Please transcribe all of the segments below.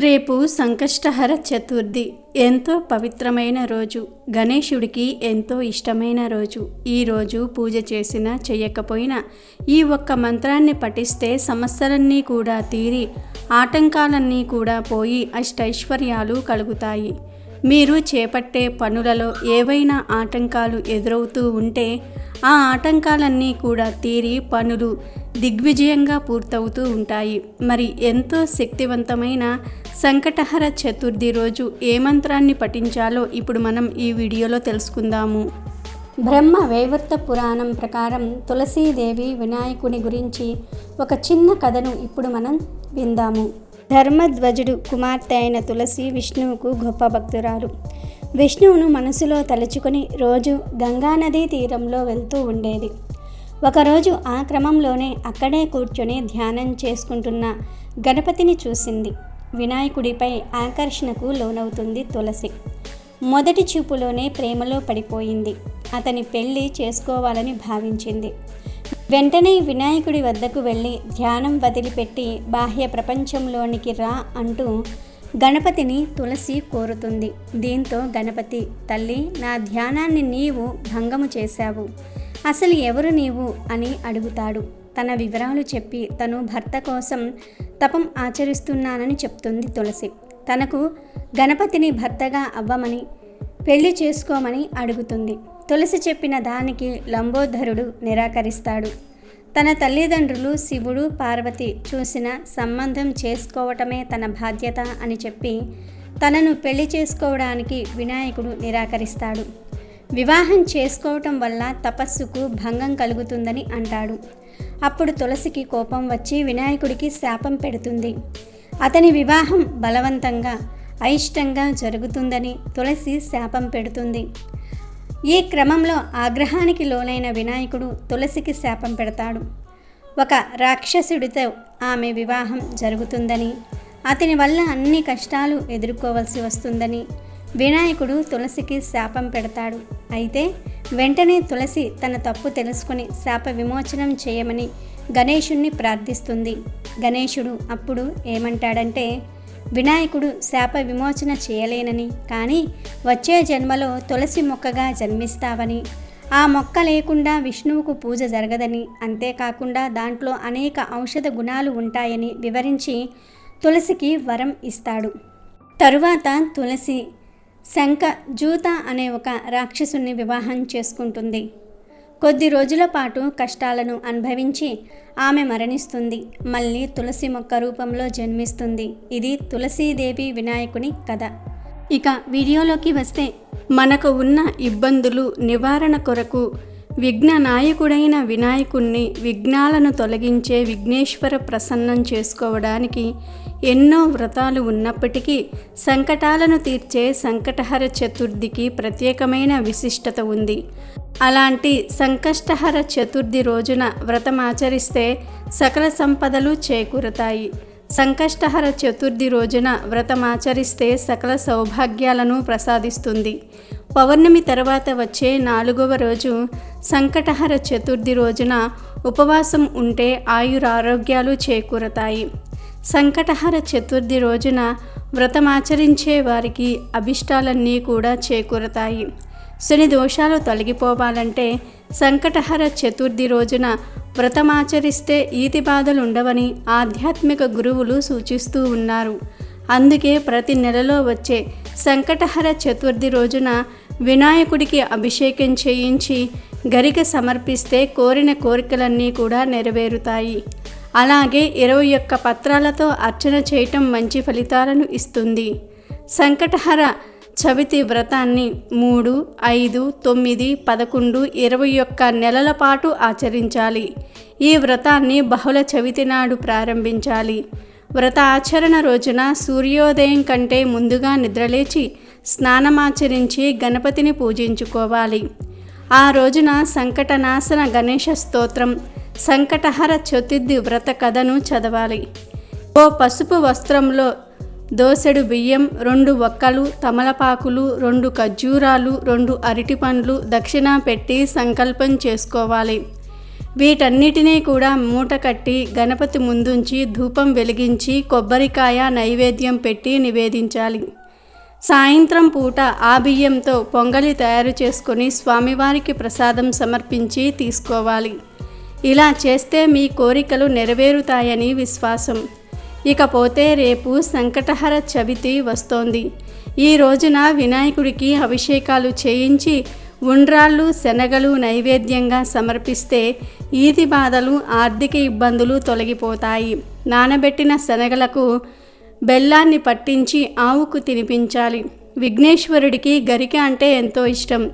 రేపు సంకష్టహర చతుర్థి. ఎంతో పవిత్రమైన రోజు. గణేశుడికి ఎంతో ఇష్టమైన రోజు. ఈ రోజు పూజ చేసినా చేయకపోయినా ఈ ఒక్క మంత్రాన్ని పఠిస్తే సమస్యలన్నీ కూడా తీరి ఆటంకాలన్నీ కూడా పోయి అష్టైశ్వర్యాలు కలుగుతాయి. మీరు చేపట్టే పనులలో ఏవైనా ఆటంకాలు ఎదురవుతూ ఉంటే ఆ ఆటంకాలన్నీ కూడా తీరి పనులు దిగ్విజయంగా పూర్తవుతూ ఉంటాయి. మరి ఎంతో శక్తివంతమైన సంకటహర చతుర్థి రోజు ఏ మంత్రాన్ని పఠించాలో ఇప్పుడు మనం ఈ వీడియోలో తెలుసుకుందాము. బ్రహ్మ వైవర్త పురాణం ప్రకారం తులసీదేవి వినాయకుని గురించి ఒక చిన్న కథను ఇప్పుడు మనం విందాము. ధర్మధ్వజుడు కుమార్తె అయిన తులసి విష్ణువుకు గొప్ప భక్తురాలు. విష్ణువును మనసులో తలుచుకొని రోజు గంగానదీ తీరంలో వెళ్తూ ఉండేది. ఒకరోజు ఆ క్రమంలోనే అక్కడే కూర్చొని ధ్యానం చేసుకుంటున్న గణపతిని చూసింది. వినాయకుడిపై ఆకర్షణకు లోనవుతుంది తులసి. మొదటి చూపులోనే ప్రేమలో పడిపోయింది. అతని పెళ్ళి చేసుకోవాలని భావించింది. వెంటనే వినాయకుడి వద్దకు వెళ్ళి ధ్యానం వదిలిపెట్టి బాహ్య ప్రపంచంలోనికి రా అంటూ గణపతిని తులసి కోరుతుంది. దీంతో గణపతి తల్లి నా ధ్యానాన్ని నీవు భంగము చేశావు. అసలు ఎవరు నీవు? అని అడుగుతాడు. తన వివరాలు చెప్పి తను భర్త కోసం తపం ఆచరిస్తున్నానని చెప్తుంది తులసి. తనకు గణపతిని భర్తగా అవ్వమని పెళ్ళి చేసుకోమని అడుగుతుంది. తులసి చెప్పిన దానికి లంబోధరుడు నిరాకరిస్తాడు. తన తల్లిదండ్రులు శివుడు పార్వతి చూసిన సంబంధం చేసుకోవటమే తన బాధ్యత అని చెప్పి తనను పెళ్ళి చేసుకోవడానికి వినాయకుడు నిరాకరిస్తాడు. వివాహం చేసుకోవటం వల్ల తపస్సుకు భంగం కలుగుతుందని అంటాడు. అప్పుడు తులసికి కోపం వచ్చి వినాయకుడికి శాపం పెడుతుంది. అతని వివాహం బలవంతంగా అయిష్టంగా జరుగుతుందని తులసి శాపం పెడుతుంది. ఈ క్రమంలో ఆగ్రహానికి లోనైన వినాయకుడు తులసికి శాపం పెడతాడు. ఒక రాక్షసుడితో ఆమె వివాహం జరుగుతుందని అతని వల్ల అన్ని కష్టాలు ఎదుర్కోవలసి వస్తుందని వినాయకుడు తులసికి శాపం పెడతాడు. అయితే వెంటనే తులసి తన తప్పు తెలుసుకుని శాప విమోచనం చేయమని గణేశుణ్ణి ప్రార్థిస్తుంది. గణేశుడు అప్పుడు ఏమంటాడంటే వినాయకుడు శాప విమోచన చేయలేనని కానీ వచ్చే జన్మలో తులసి మొక్కగా జన్మిస్తావని ఆ మొక్క లేకుండా విష్ణువుకు పూజ జరగదని అంతేకాకుండా దాంట్లో అనేక ఔషధ గుణాలు ఉంటాయని వివరించి తులసికి వరం ఇస్తాడు. తరువాత తులసి శంఖ జూత అనే ఒక రాక్షసుని వివాహం చేసుకుంటుంది. కొద్ది రోజుల పాటు కష్టాలను అనుభవించి ఆమె మరణిస్తుంది. మళ్ళీ తులసి మొక్క రూపంలో జన్మిస్తుంది. ఇది తులసీదేవి వినాయకుని కథ. ఇక వీడియోలోకి వస్తే మనకు ఉన్న ఇబ్బందులు నివారణ కొరకు విఘ్న నాయకుడైన వినాయకుణ్ణి విఘ్నాలను తొలగించే విఘ్నేశ్వర ప్రసన్నం చేసుకోవడానికి ఎన్నో వ్రతాలు ఉన్నప్పటికీ సంకటాలను తీర్చే సంకటహర చతుర్థికి ప్రత్యేకమైన విశిష్టత ఉంది. అలాంటి సంకష్టహర చతుర్థి రోజున వ్రతం ఆచరిస్తే సకల సంపదలు చేకూరుతాయి. సంకష్టహర చతుర్థి రోజున వ్రతం ఆచరిస్తే సకల సౌభాగ్యాలను ప్రసాదిస్తుంది. పౌర్ణమి తర్వాత వచ్చే నాలుగవ రోజు సంకటహర చతుర్థి రోజున ఉపవాసం ఉంటే ఆయురారోగ్యాలు చేకూరతాయి. సంకటహర చతుర్థి రోజున వ్రతమాచరించే వారికి అభిష్టాలన్నీ కూడా చేకూరతాయి. శని దోషాలు తొలగిపోవాలంటే సంకటహర చతుర్థి రోజున వ్రతమాచరిస్తే ఈతి బాధలు ఉండవని ఆధ్యాత్మిక గురువులు సూచిస్తూ ఉన్నారు. అందుకే ప్రతి నెలలో వచ్చే సంకటహర చతుర్థి రోజున వినాయకుడికి అభిషేకం చేయించి గరిక సమర్పిస్తే కోరిన కోరికలన్నీ కూడా నెరవేరుతాయి. అలాగే ఇరవై ఒక్క పత్రాలతో అర్చన చేయటం మంచి ఫలితాలను ఇస్తుంది. సంకటహర చవితి వ్రతాన్ని మూడు ఐదు తొమ్మిది పదకొండు ఇరవై ఒక్క నెలల పాటు ఆచరించాలి. ఈ వ్రతాన్ని బహుళ చవితి నాడు ప్రారంభించాలి. వ్రత ఆచరణ రోజున సూర్యోదయం కంటే ముందుగా నిద్రలేచి స్నానమాచరించి గణపతిని పూజించుకోవాలి. ఆ రోజున సంకటనాశన గణేష స్తోత్రం సంకటహర చతుర్థి వ్రత కథను చదవాలి. ఓ పసుపు వస్త్రంలో దోసెడు బియ్యం రెండు ఒక్కలు తమలపాకులు రెండు ఖర్జూరాలు రెండు అరటిపండ్లు దక్షిణ పెట్టి సంకల్పం చేసుకోవాలి. వీటన్నిటినీ కూడా మూట కట్టి గణపతి ముందుంచి ధూపం వెలిగించి కొబ్బరికాయ నైవేద్యం పెట్టి నివేదించాలి. సాయంత్రం పూట ఆ బియ్యంతో పొంగలి తయారు చేసుకొని స్వామివారికి ప్రసాదం సమర్పించి తీసుకోవాలి. ఇలా చేస్తే మీ కోరికలు నెరవేరుతాయని విశ్వాసం. ఇకపోతే రేపు సంకటహర చవితి వస్తోంది. ఈ రోజున వినాయకుడికి అభిషేకాలు చేయించి ఉండ్రాళ్ళు శనగలు నైవేద్యంగా సమర్పిస్తే ఈది బాధలు ఆర్థిక ఇబ్బందులు తొలగిపోతాయి. నానబెట్టిన శనగలకు బెల్లాన్ని పట్టించి ఆవుకు తినిపించాలి. విఘ్నేశ్వరుడికి గరిక అంటే ఎంతో ఇష్టం.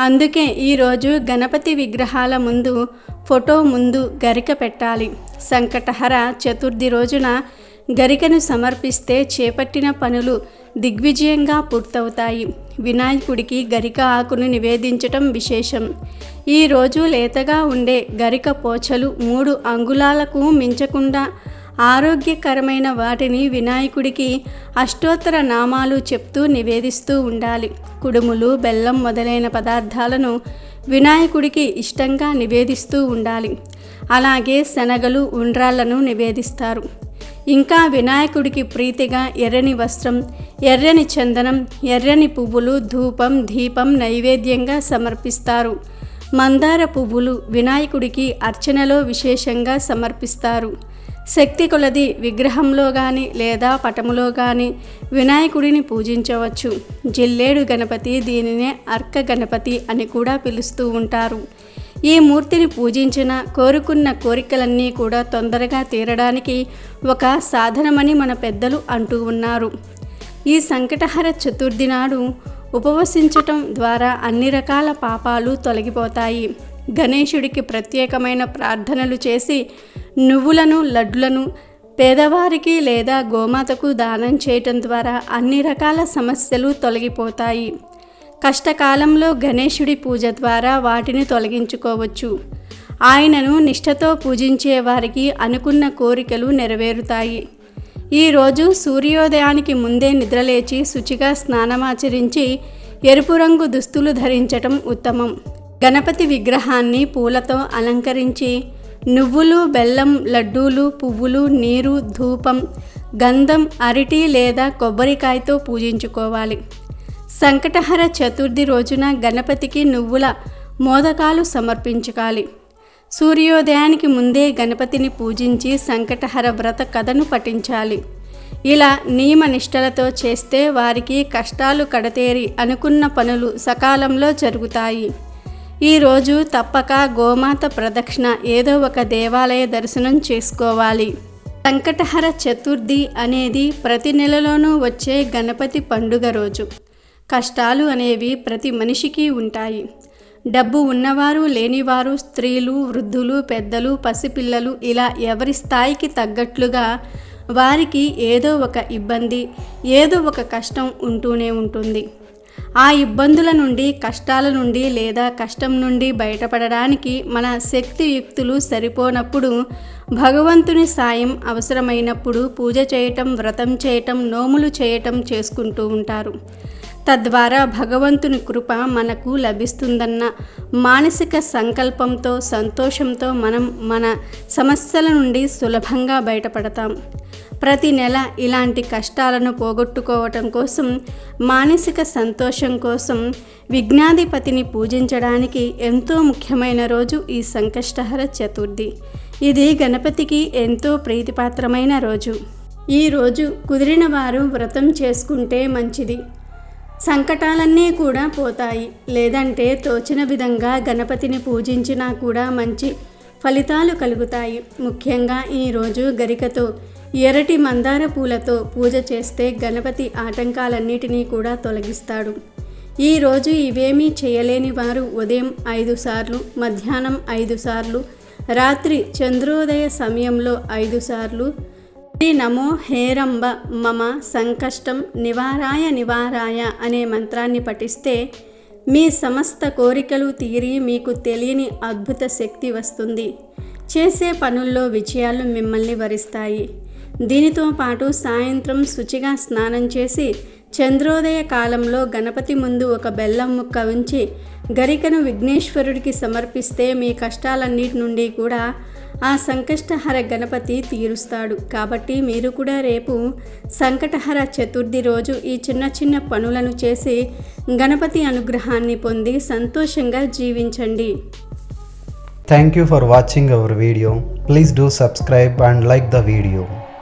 అందుకే ఈరోజు గణపతి విగ్రహాల ముందు ఫోటో ముందు గరిక పెట్టాలి. సంకటహర చతుర్థి రోజున గరికను సమర్పిస్తే చేపట్టిన పనులు దిగ్విజయంగా పూర్తవుతాయి. వినాయకుడికి గరిక ఆకును నివేదించటం విశేషం. ఈరోజు లేతగా ఉండే గరిక పోచలు మూడు అంగుళాలకు మించకుండా ఆరోగ్యకరమైన వాటిని వినాయకుడికి అష్టోత్తర నామాలు చెప్తూ నివేదిస్తూ ఉండాలి. కుడుములు బెల్లం మొదలైన పదార్థాలను వినాయకుడికి ఇష్టంగా నివేదిస్తూ ఉండాలి. అలాగే శనగలు ఉండ్రాళ్ళను నివేదిస్తారు. ఇంకా వినాయకుడికి ప్రీతిగా ఎర్రని వస్త్రం ఎర్రని చందనం ఎర్రని పువ్వులు ధూపం దీపం నైవేద్యంగా సమర్పిస్తారు. మందార పువ్వులు వినాయకుడికి అర్చనలో విశేషంగా సమర్పిస్తారు. శక్తి కొలది విగ్రహంలో కానీ లేదా పటములో కానీ వినాయకుడిని పూజించవచ్చు. జిల్లేడు గణపతి దీనినే అర్క గణపతి అని కూడా పిలుస్తూ ఉంటారు. ఈ మూర్తిని పూజించిన కోరుకున్న కోరికలన్నీ కూడా తొందరగా తీరడానికి ఒక సాధనమని మన పెద్దలు అంటూ ఉన్నారు. ఈ సంకటహర చతుర్థి నాడు ఉపవసించటం ద్వారా అన్ని రకాల పాపాలు తొలగిపోతాయి. గణేశుడికి ప్రత్యేకమైన ప్రార్థనలు చేసి నువ్వులను లడ్డులను పేదవారికి లేదా గోమాతకు దానం చేయటం ద్వారా అన్ని రకాల సమస్యలు తొలగిపోతాయి. కష్టకాలంలో గణేశుడి పూజ ద్వారా వాటిని తొలగించుకోవచ్చు. ఆయనను నిష్ఠతో పూజించే వారికి అనుకున్న కోరికలు నెరవేరుతాయి. ఈరోజు సూర్యోదయానికి ముందే నిద్రలేచి శుచిగా స్నానమాచరించి ఎరుపు రంగు దుస్తులు ధరించటం ఉత్తమం. గణపతి విగ్రహాన్ని పూలతో అలంకరించి నువ్వులు బెల్లం లడ్డూలు పువ్వులు నీరు ధూపం గంధం అరటి లేదా కొబ్బరికాయతో పూజించుకోవాలి. సంకటహర చతుర్థి రోజున గణపతికి నువ్వుల మోదకాలు సమర్పించుకోవాలి. సూర్యోదయానికి ముందే గణపతిని పూజించి సంకటహర వ్రత కథను పఠించాలి. ఇలా నియమ నిష్టలతో చేస్తే వారికి కష్టాలు కడతేరి అనుకున్న పనులు సకాలంలో జరుగుతాయి. ఈరోజు తప్పక గోమాత ప్రదక్షిణ ఏదో ఒక దేవాలయ దర్శనం చేసుకోవాలి. సంకటహర చతుర్థి అనేది ప్రతి నెలలోనూ వచ్చే గణపతి పండుగ రోజు. కష్టాలు అనేవి ప్రతి మనిషికి ఉంటాయి. డబ్బు ఉన్నవారు లేనివారు స్త్రీలు వృద్ధులు పెద్దలు పసిపిల్లలు ఇలా ఎవరి స్థాయికి తగ్గట్లుగా వారికి ఏదో ఒక ఇబ్బంది ఏదో ఒక కష్టం ఉంటూనే ఉంటుంది. ఆ ఇబ్బందుల నుండి కష్టాల నుండి లేదా కష్టం నుండి బయటపడడానికి మన శక్తి యుక్తులు సరిపోనప్పుడు భగవంతుని సాయం అవసరమైనప్పుడు పూజ చేయటం వ్రతం చేయటం నోములు చేయటం చేసుకుంటూ ఉంటారు. తద్వారా భగవంతుని కృప మనకు లభిస్తుందన్న మానసిక సంకల్పంతో సంతోషంతో మనం మన సమస్యల నుండి సులభంగా బయటపడతాం. ప్రతి నెల ఇలాంటి కష్టాలను పోగొట్టుకోవటం కోసం మానసిక సంతోషం కోసం విఘ్నాధిపతిని పూజించడానికి ఎంతో ముఖ్యమైన రోజు ఈ సంకష్టహర చతుర్థి. ఇది గణపతికి ఎంతో ప్రీతిపాత్రమైన రోజు. ఈ రోజు కుదిరిన వారు వ్రతం చేసుకుంటే మంచిది. సంకటాలన్నీ కూడా పోతాయి. లేదంటే తోచిన విధంగా గణపతిని పూజించినా కూడా మంచి ఫలితాలు కలుగుతాయి. ముఖ్యంగా ఈరోజు గరికతో ఎర్రటి మందార పూలతో పూజ చేస్తే గణపతి ఆటంకాలన్నిటినీ కూడా తొలగిస్తాడు. ఈరోజు ఇవేమీ చేయలేని వారు ఉదయం ఐదు సార్లు మధ్యాహ్నం ఐదు సార్లు రాత్రి చంద్రోదయ సమయంలో ఐదు సార్లు. శ్రీ నమో హేరంబ మమ సంకష్టం నివారాయ నివారాయ అనే మంత్రాన్ని పఠిస్తే మీ సమస్త కోరికలు తీరి మీకు తెలియని అద్భుత శక్తి వస్తుంది. చేసే పనుల్లో విజయాలు మిమ్మల్ని వరిస్తాయి. దీనితో పాటు సాయంత్రం శుచిగా స్నానం చేసి చంద్రోదయ కాలంలో గణపతి ముందు ఒక బెల్లం ముక్క ఉంచి గరికను విఘ్నేశ్వరుడికి సమర్పిస్తే మీ కష్టాలన్నిటి నుండి కూడా ఆ సంకష్టహర గణపతి తీరుస్తాడు. కాబట్టి మీరు కూడా రేపు సంకటహర చతుర్థి రోజు ఈ చిన్న చిన్న పనులను చేసి గణపతి అనుగ్రహాన్ని పొంది సంతోషంగా జీవించండి. Thank you for watching our video please do subscribe and like the video